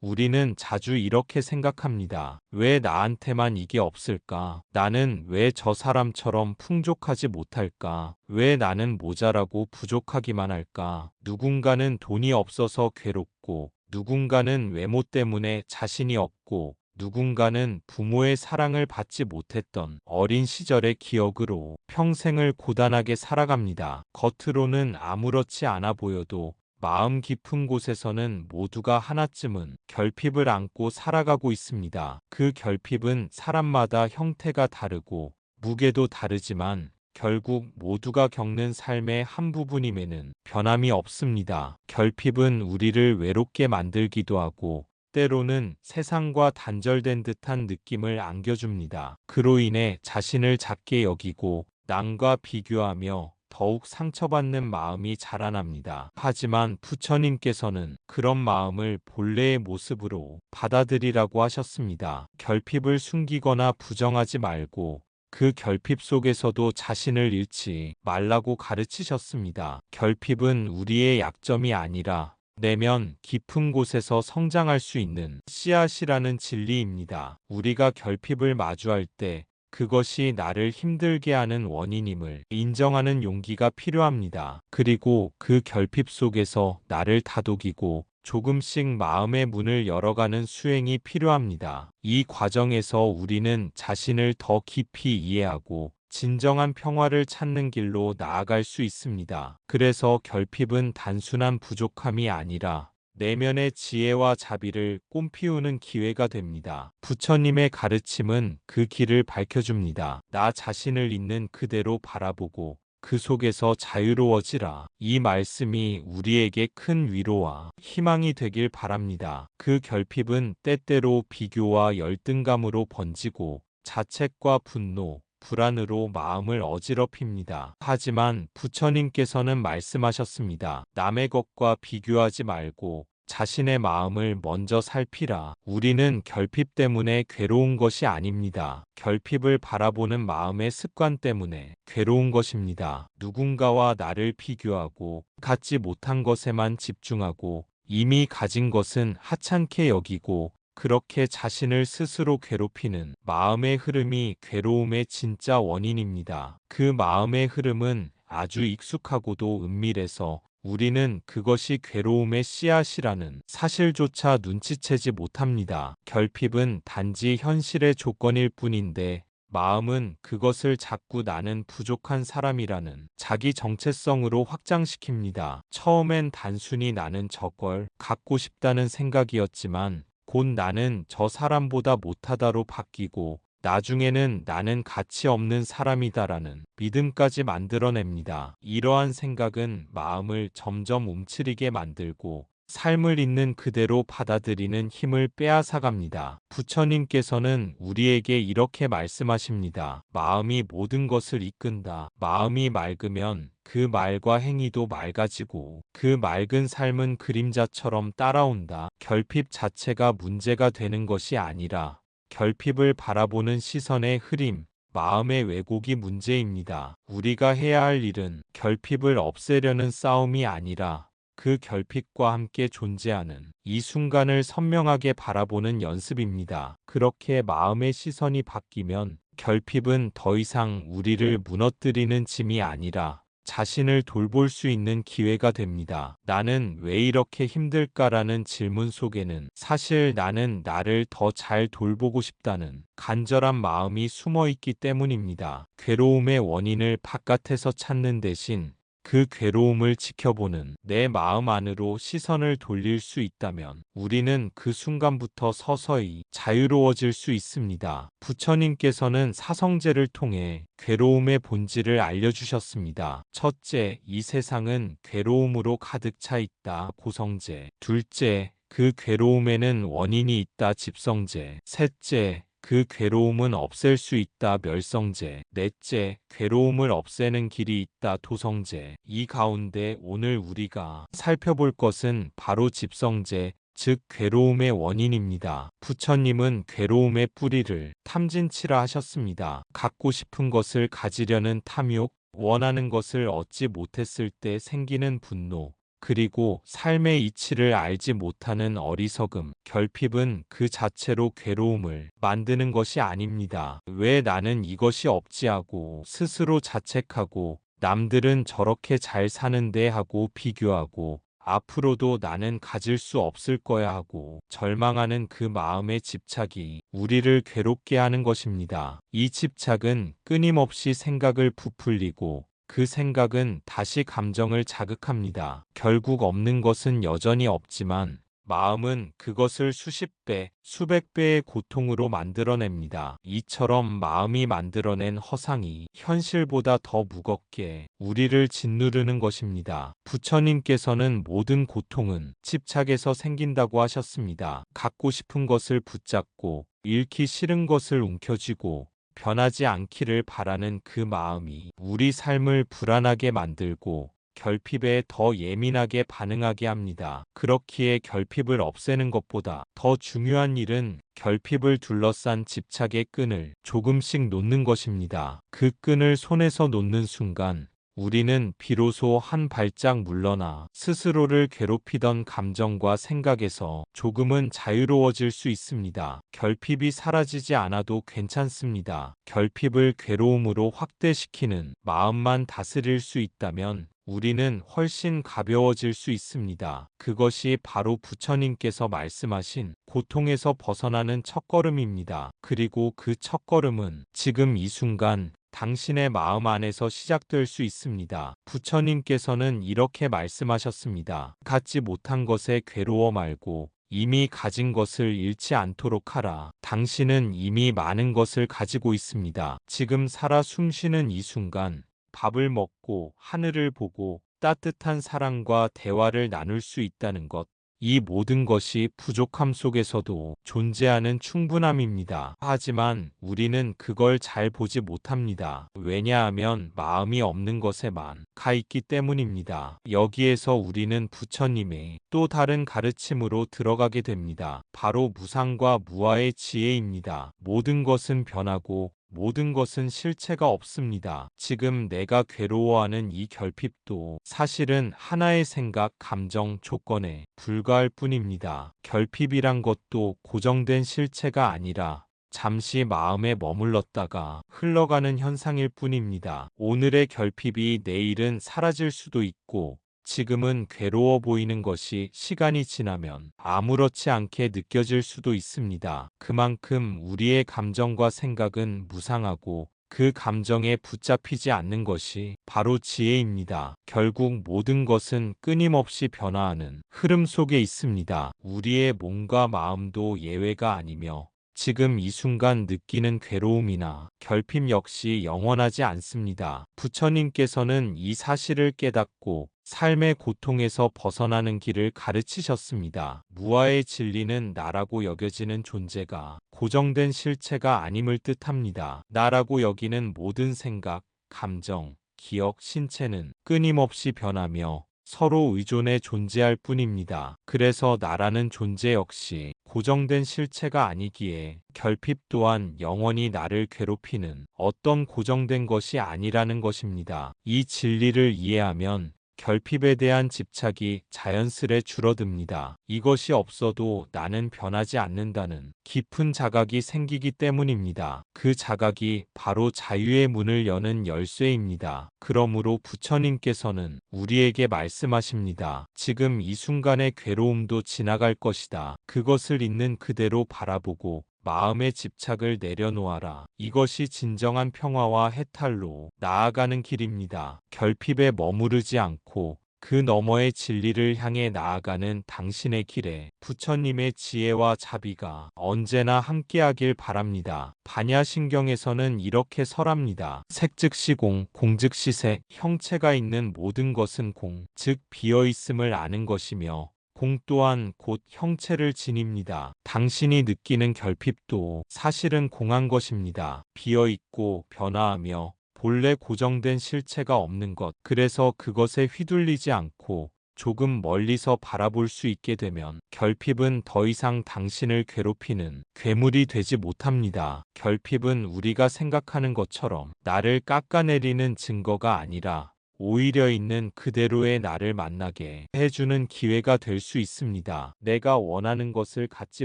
우리는 자주 이렇게 생각합니다. 왜 나한테만 이게 없을까? 나는 왜 저 사람처럼 풍족하지 못할까? 왜 나는 모자라고 부족하기만 할까? 누군가는 돈이 없어서 괴롭고, 누군가는 외모 때문에 자신이 없고, 누군가는 부모의 사랑을 받지 못했던 어린 시절의 기억으로 평생을 고단하게 살아갑니다. 겉으로는 아무렇지 않아 보여도 마음 깊은 곳에서는 모두가 하나쯤은 결핍을 안고 살아가고 있습니다. 그 결핍은 사람마다 형태가 다르고 무게도 다르지만 결국 모두가 겪는 삶의 한 부분임에는 변함이 없습니다. 결핍은 우리를 외롭게 만들기도 하고 때로는 세상과 단절된 듯한 느낌을 안겨줍니다. 그로 인해 자신을 작게 여기고 남과 비교하며 더욱 상처받는 마음이 자라납니다. 하지만 부처님께서는 그런 마음을 본래의 모습으로 받아들이라고 하셨습니다. 결핍을 숨기거나 부정하지 말고 그 결핍 속에서도 자신을 잃지 말라고 가르치셨습니다. 결핍은 우리의 약점이 아니라 내면 깊은 곳에서 성장할 수 있는 씨앗이라는 진리입니다. 우리가 결핍을 마주할 때 그것이 나를 힘들게 하는 원인임을 인정하는 용기가 필요합니다. 그리고 그 결핍 속에서 나를 다독이고 조금씩 마음의 문을 열어가는 수행이 필요합니다. 이 과정에서 우리는 자신을 더 깊이 이해하고 진정한 평화를 찾는 길로 나아갈 수 있습니다. 그래서 결핍은 단순한 부족함이 아니라 내면의 지혜와 자비를 꿈피우는 기회가 됩니다. 부처님의 가르침은 그 길을 밝혀줍니다. 나 자신을 있는 그대로 바라보고 그 속에서 자유로워지라. 이 말씀이 우리에게 큰 위로와 희망이 되길 바랍니다. 그 결핍은 때때로 비교와 열등감으로 번지고 자책과 분노, 불안으로 마음을 어지럽힙니다. 하지만 부처님께서는 말씀하셨습니다. 남의 것과 비교하지 말고 자신의 마음을 먼저 살피라. 우리는 결핍 때문에 괴로운 것이 아닙니다. 결핍을 바라보는 마음의 습관 때문에 괴로운 것입니다. 누군가와 나를 비교하고 갖지 못한 것에만 집중하고 이미 가진 것은 하찮게 여기고 그렇게 자신을 스스로 괴롭히는 마음의 흐름이 괴로움의 진짜 원인입니다. 그 마음의 흐름은 아주 익숙하고도 은밀해서 우리는 그것이 괴로움의 씨앗이라는 사실조차 눈치채지 못합니다. 결핍은 단지 현실의 조건일 뿐인데 마음은 그것을 자꾸 나는 부족한 사람이라는 자기 정체성으로 확장시킵니다. 처음엔 단순히 나는 저걸 갖고 싶다는 생각이었지만 곧 나는 저 사람보다 못하다로 바뀌고 나중에는 나는 가치 없는 사람이다라는 믿음까지 만들어냅니다. 이러한 생각은 마음을 점점 움츠리게 만들고 삶을 있는 그대로 받아들이는 힘을 빼앗아갑니다. 부처님께서는 우리에게 이렇게 말씀하십니다. 마음이 모든 것을 이끈다. 마음이 맑으면 그 말과 행위도 맑아지고 그 맑은 삶은 그림자처럼 따라온다. 결핍 자체가 문제가 되는 것이 아니라 결핍을 바라보는 시선의 흐림, 마음의 왜곡이 문제입니다. 우리가 해야 할 일은 결핍을 없애려는 싸움이 아니라 그 결핍과 함께 존재하는 이 순간을 선명하게 바라보는 연습입니다. 그렇게 마음의 시선이 바뀌면 결핍은 더 이상 우리를 무너뜨리는 짐이 아니라 자신을 돌볼 수 있는 기회가 됩니다. 나는 왜 이렇게 힘들까라는 질문 속에는 사실 나는 나를 더 잘 돌보고 싶다는 간절한 마음이 숨어 있기 때문입니다. 괴로움의 원인을 바깥에서 찾는 대신 그 괴로움을 지켜보는 내 마음 안으로 시선을 돌릴 수 있다면 우리는 그 순간부터 서서히 자유로워질 수 있습니다. 부처님께서는 사성제를 통해 괴로움의 본질을 알려주셨습니다. 첫째, 이 세상은 괴로움으로 가득 차 있다. 고성제. 둘째, 그 괴로움에는 원인이 있다. 집성제. 셋째, 그 괴로움은 없앨 수 있다 멸성제. 넷째, 괴로움을 없애는 길이 있다 도성제. 이 가운데 오늘 우리가 살펴볼 것은 바로 집성제, 즉 괴로움의 원인입니다. 부처님은 괴로움의 뿌리를 탐진치라 하셨습니다. 갖고 싶은 것을 가지려는 탐욕, 원하는 것을 얻지 못했을 때 생기는 분노, 그리고 삶의 이치를 알지 못하는 어리석음, 결핍은 그 자체로 괴로움을 만드는 것이 아닙니다. 왜 나는 이것이 없지 하고 스스로 자책하고 남들은 저렇게 잘 사는데 하고 비교하고 앞으로도 나는 가질 수 없을 거야 하고 절망하는 그 마음의 집착이 우리를 괴롭게 하는 것입니다. 이 집착은 끊임없이 생각을 부풀리고 그 생각은 다시 감정을 자극합니다. 결국 없는 것은 여전히 없지만 마음은 그것을 수십 배, 수백 배의 고통으로 만들어냅니다. 이처럼 마음이 만들어낸 허상이 현실보다 더 무겁게 우리를 짓누르는 것입니다. 부처님께서는 모든 고통은 집착에서 생긴다고 하셨습니다. 갖고 싶은 것을 붙잡고 잃기 싫은 것을 움켜쥐고 변하지 않기를 바라는 그 마음이 우리 삶을 불안하게 만들고 결핍에 더 예민하게 반응하게 합니다. 그렇기에 결핍을 없애는 것보다 더 중요한 일은 결핍을 둘러싼 집착의 끈을 조금씩 놓는 것입니다. 그 끈을 손에서 놓는 순간 우리는 비로소 한 발짝 물러나 스스로를 괴롭히던 감정과 생각에서 조금은 자유로워질 수 있습니다. 결핍이 사라지지 않아도 괜찮습니다. 결핍을 괴로움으로 확대시키는 마음만 다스릴 수 있다면 우리는 훨씬 가벼워질 수 있습니다. 그것이 바로 부처님께서 말씀하신 고통에서 벗어나는 첫걸음입니다. 그리고 그 첫걸음은 지금 이 순간 당신의 마음 안에서 시작될 수 있습니다. 부처님께서는 이렇게 말씀하셨습니다. 갖지 못한 것에 괴로워 말고 이미 가진 것을 잃지 않도록 하라. 당신은 이미 많은 것을 가지고 있습니다. 지금 살아 숨쉬는 이 순간 밥을 먹고 하늘을 보고 따뜻한 사랑과 대화를 나눌 수 있다는 것. 이 모든 것이 부족함 속에서도 존재하는 충분함입니다. 하지만 우리는 그걸 잘 보지 못합니다. 왜냐하면 마음이 없는 것에만 가 있기 때문입니다. 여기에서 우리는 부처님의 또 다른 가르침으로 들어가게 됩니다. 바로 무상과 무아의 지혜입니다. 모든 것은 변하고 모든 것은 실체가 없습니다. 지금 내가 괴로워하는 이 결핍도 사실은 하나의 생각, 감정, 조건에 불과할 뿐입니다. 결핍이란 것도 고정된 실체가 아니라 잠시 마음에 머물렀다가 흘러가는 현상일 뿐입니다. 오늘의 결핍이 내일은 사라질 수도 있고 지금은 괴로워 보이는 것이 시간이 지나면 아무렇지 않게 느껴질 수도 있습니다. 그만큼 우리의 감정과 생각은 무상하고 그 감정에 붙잡히지 않는 것이 바로 지혜입니다. 결국 모든 것은 끊임없이 변화하는 흐름 속에 있습니다. 우리의 몸과 마음도 예외가 아니며 지금 이 순간 느끼는 괴로움이나 결핍 역시 영원하지 않습니다. 부처님께서는 이 사실을 깨닫고 삶의 고통에서 벗어나는 길을 가르치셨습니다. 무아의 진리는 나라고 여겨지는 존재가 고정된 실체가 아님을 뜻합니다. 나라고 여기는 모든 생각, 감정, 기억, 신체는 끊임없이 변하며 서로 의존해 존재할 뿐입니다. 그래서 나라는 존재 역시 고정된 실체가 아니기에 결핍 또한 영원히 나를 괴롭히는 어떤 고정된 것이 아니라는 것입니다. 이 진리를 이해하면 결핍에 대한 집착이 자연스레 줄어듭니다. 이것이 없어도 나는 변하지 않는다는 깊은 자각이 생기기 때문입니다. 그 자각이 바로 자유의 문을 여는 열쇠입니다. 그러므로 부처님께서는 우리에게 말씀하십니다. 지금 이 순간의 괴로움도 지나갈 것이다. 그것을 있는 그대로 바라보고 마음의 집착을 내려놓아라. 이것이 진정한 평화와 해탈로 나아가는 길입니다. 결핍에 머무르지 않고 그 너머의 진리를 향해 나아가는 당신의 길에 부처님의 지혜와 자비가 언제나 함께하길 바랍니다. 반야신경에서는 이렇게 설합니다. 색즉시 공, 공즉시 색, 형체가 있는 모든 것은 공, 즉 비어있음을 아는 것이며 공 또한 곧 형체를 지닙니다. 당신이 느끼는 결핍도 사실은 공한 것입니다. 비어 있고 변화하며 본래 고정된 실체가 없는 것. 그래서 그것에 휘둘리지 않고 조금 멀리서 바라볼 수 있게 되면 결핍은 더 이상 당신을 괴롭히는 괴물이 되지 못합니다. 결핍은 우리가 생각하는 것처럼 나를 깎아내리는 증거가 아니라 오히려 있는 그대로의 나를 만나게 해주는 기회가 될 수 있습니다. 내가 원하는 것을 갖지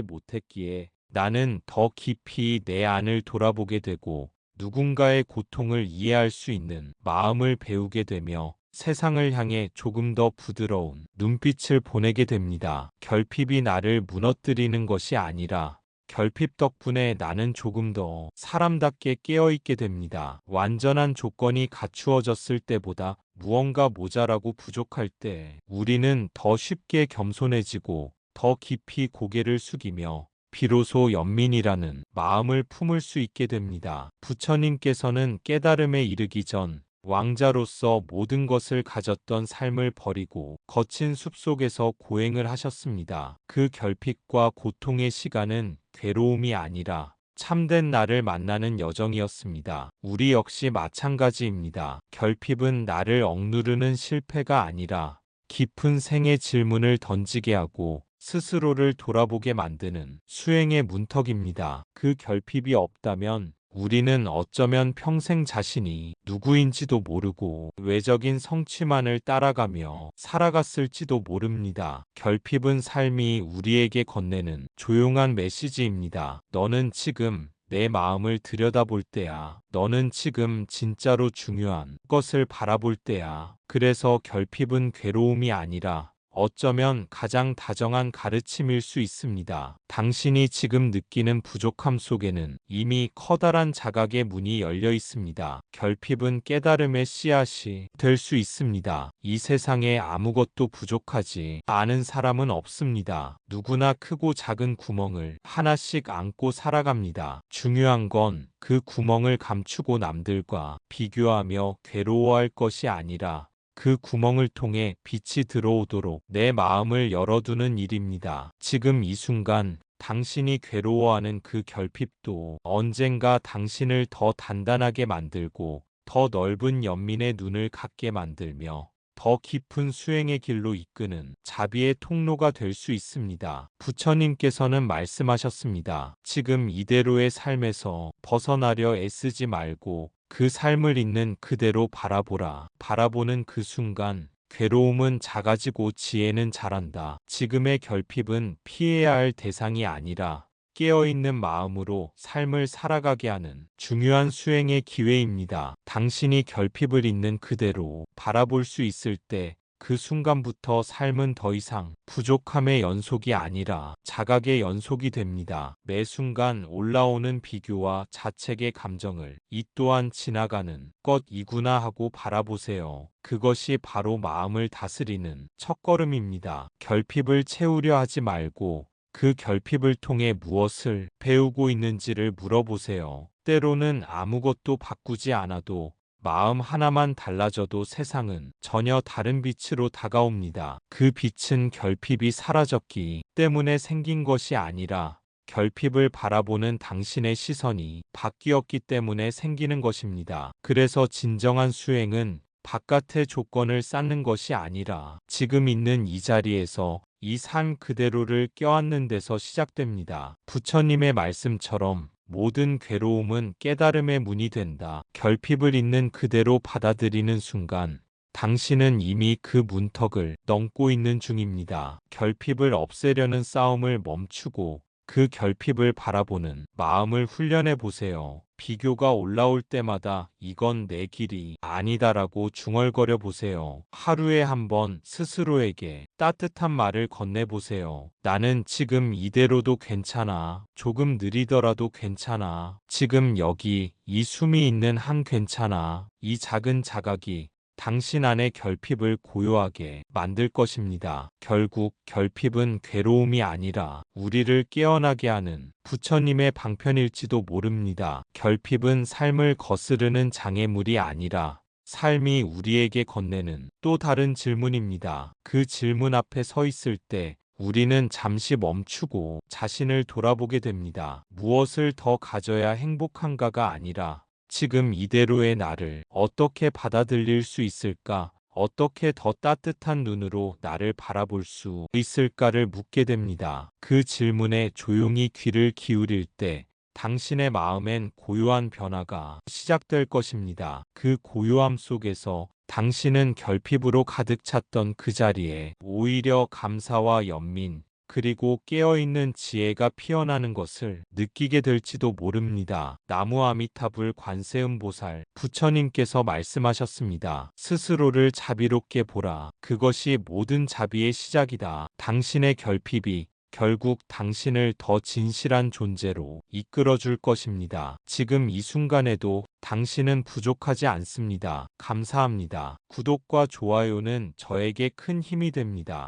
못했기에 나는 더 깊이 내 안을 돌아보게 되고 누군가의 고통을 이해할 수 있는 마음을 배우게 되며 세상을 향해 조금 더 부드러운 눈빛을 보내게 됩니다. 결핍이 나를 무너뜨리는 것이 아니라 결핍 덕분에 나는 조금 더 사람답게 깨어있게 됩니다. 완전한 조건이 갖추어졌을 때보다 무언가 모자라고 부족할 때 우리는 더 쉽게 겸손해지고 더 깊이 고개를 숙이며 비로소 연민이라는 마음을 품을 수 있게 됩니다. 부처님께서는 깨달음에 이르기 전 왕자로서 모든 것을 가졌던 삶을 버리고 거친 숲속에서 고행을 하셨습니다. 그 결핍과 고통의 시간은 괴로움이 아니라 참된 나를 만나는 여정이었습니다. 우리 역시 마찬가지입니다. 결핍은 나를 억누르는 실패가 아니라 깊은 생의 질문을 던지게 하고 스스로를 돌아보게 만드는 수행의 문턱입니다. 그 결핍이 없다면 우리는 어쩌면 평생 자신이 누구인지도 모르고 외적인 성취만을 따라가며 살아갔을지도 모릅니다. 결핍은 삶이 우리에게 건네는 조용한 메시지입니다. 너는 지금 내 마음을 들여다볼 때야. 너는 지금 진짜로 중요한 것을 바라볼 때야. 그래서 결핍은 괴로움이 아니라 어쩌면 가장 다정한 가르침일 수 있습니다. 당신이 지금 느끼는 부족함 속에는 이미 커다란 자각의 문이 열려 있습니다. 결핍은 깨달음의 씨앗이 될 수 있습니다. 이 세상에 아무것도 부족하지 않은 사람은 없습니다. 누구나 크고 작은 구멍을 하나씩 안고 살아갑니다. 중요한 건 그 구멍을 감추고 남들과 비교하며 괴로워할 것이 아니라 그 구멍을 통해 빛이 들어오도록 내 마음을 열어두는 일입니다. 지금 이 순간 당신이 괴로워하는 그 결핍도 언젠가 당신을 더 단단하게 만들고 더 넓은 연민의 눈을 갖게 만들며 더 깊은 수행의 길로 이끄는 자비의 통로가 될 수 있습니다. 부처님께서는 말씀하셨습니다. 지금 이대로의 삶에서 벗어나려 애쓰지 말고 그 삶을 있는 그대로 바라보라. 바라보는 그 순간 괴로움은 작아지고 지혜는 자란다. 지금의 결핍은 피해야 할 대상이 아니라 깨어있는 마음으로 삶을 살아가게 하는 중요한 수행의 기회입니다. 당신이 결핍을 있는 그대로 바라볼 수 있을 때 그 순간부터 삶은 더 이상 부족함의 연속이 아니라 자각의 연속이 됩니다. 매 순간 올라오는 비교와 자책의 감정을 이 또한 지나가는 것이구나 하고 바라보세요. 그것이 바로 마음을 다스리는 첫걸음입니다. 결핍을 채우려 하지 말고 그 결핍을 통해 무엇을 배우고 있는지를 물어보세요. 때로는 아무것도 바꾸지 않아도 마음 하나만 달라져도 세상은 전혀 다른 빛으로 다가옵니다. 그 빛은 결핍이 사라졌기 때문에 생긴 것이 아니라 결핍을 바라보는 당신의 시선이 바뀌었기 때문에 생기는 것입니다. 그래서 진정한 수행은 바깥의 조건을 쌓는 것이 아니라 지금 있는 이 자리에서 이 삶 그대로를 껴안는 데서 시작됩니다. 부처님의 말씀처럼 모든 괴로움은 깨달음의 문이 된다. 결핍을 있는 그대로 받아들이는 순간 당신은 이미 그 문턱을 넘고 있는 중입니다. 결핍을 없애려는 싸움을 멈추고 그 결핍을 바라보는 마음을 훈련해 보세요. 비교가 올라올 때마다 이건 내 길이 아니다라고 중얼거려 보세요. 하루에 한 번 스스로에게 따뜻한 말을 건네보세요. 나는 지금 이대로도 괜찮아. 조금 느리더라도 괜찮아. 지금 여기 이 숨이 있는 한 괜찮아. 이 작은 자각이 당신 안의 결핍을 고요하게 만들 것입니다. 결국 결핍은 괴로움이 아니라 우리를 깨어나게 하는 부처님의 방편일지도 모릅니다. 결핍은 삶을 거스르는 장애물이 아니라 삶이 우리에게 건네는 또 다른 질문입니다. 그 질문 앞에 서 있을 때 우리는 잠시 멈추고 자신을 돌아보게 됩니다. 무엇을 더 가져야 행복한가가 아니라 지금 이대로의 나를 어떻게 받아들일 수 있을까? 어떻게 더 따뜻한 눈으로 나를 바라볼 수 있을까를 묻게 됩니다. 그 질문에 조용히 귀를 기울일 때 당신의 마음엔 고요한 변화가 시작될 것입니다. 그 고요함 속에서 당신은 결핍으로 가득 찼던 그 자리에 오히려 감사와 연민, 그리고 깨어있는 지혜가 피어나는 것을 느끼게 될지도 모릅니다. 나무 아미타불 관세음 보살 부처님께서 말씀하셨습니다. 스스로를 자비롭게 보라. 그것이 모든 자비의 시작이다. 당신의 결핍이 결국 당신을 더 진실한 존재로 이끌어 줄 것입니다. 지금 이 순간에도 당신은 부족하지 않습니다. 감사합니다. 구독과 좋아요는 저에게 큰 힘이 됩니다.